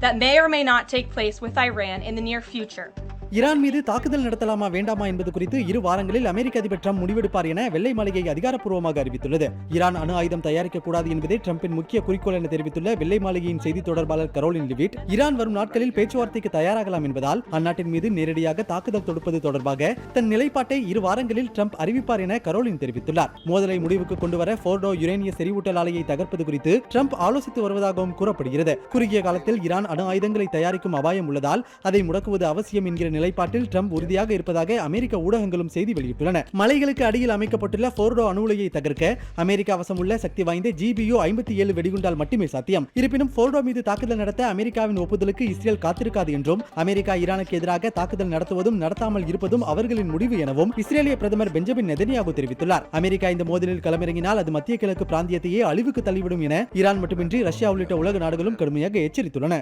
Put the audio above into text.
that may or may not take place with Iran in the near future. Iran மீது தாக்குதல் நடத்தலாமா வேண்டாமா என்பது குறித்து இரு வாரங்களில் அமெரிக்க அதிபர் ட்ரம்ப் முடிவெடுப்பார் என வெள்ளை மாளிகை அதிகாரப்பூர்வமாக அறிவித்துள்ளது. ஈரான் அணு ஆயுதம் தயாரிக்கக்கூடாது என்பதே ட்ரம்பின் முக்கிய குறிக்கோள் என தெரிவித்துள்ள வெள்ளை மாளிகையின் செய்தி தொடர்பாளர் கரோலின் லிவிட் ஈரான் வரும் நாட்களில் பேச்சுவார்த்தைக்கு தயாராகலாம் என்பதால் அந்நாட்டின் மீது நேரடியாக தாக்குதல் தொடுப்பது தொடர்பாக தன் நிலைப்பாட்டை இரு வாரங்களில் ட்ரம்ப் அறிவிப்பார் என கரோலின் தெரிவித்துள்ளார். மோதலை முடிவுக்கு கொண்டுவர போர்டோ யுரேனிய செறிவூட்டல் ஆலையை தகர்ப்பது குறித்து ட்ரம்ப் ஆலோசித்து வருவதாகவும் கூறப்படுகிறது. குறுகிய காலத்தில் ஈரான் அணு ஆயுதங்களை தயாரிக்கும் அபாயம் உள்ளதால் அதை முடக்குவது அவசியம் என்கிற நிலைப்பாட்டில் ட்ரம்ப் உறுதியாக இருப்பதாக அமெரிக்க ஊடகங்களும் செய்தி வெளியிட்டுள்ளன. மலைகளுக்கு அடியில் அமைக்கப்பட்டுள்ள போர்டோ அணு உலையை தகர்க்க அமெரிக்கா வசமுள்ள உள்ள சக்தி வாய்ந்த ஜிபியு ஐம்பத்தி ஏழு வெடிகுண்டால் மட்டுமே சாத்தியம். இருப்பினும் போர்டோ மீது தாக்குதல் நடத்த அமெரிக்காவின் ஒப்புதலுக்கு இஸ்ரேல் காத்திருக்காது என்றும் அமெரிக்கா ஈரானுக்கு எதிராக தாக்குதல் நடத்துவதும் நடத்தாமல் இருப்பதும் அவர்களின் முடிவு எனவும் இஸ்ரேலிய பிரதமர் பெஞ்சமின் நெதன்யாகு தெரிவித்துள்ளார். அமெரிக்கா இந்த மோதலில் களமிறங்கினால் அது மத்திய கிழக்கு பிராந்தியத்தையே அழிவுக்கு தள்ளிவிடும் என ஈரான் மட்டுமின்றி ரஷ்யா உள்ளிட்ட உலக நாடுகளும் கடுமையாக எச்சரித்துள்ளன.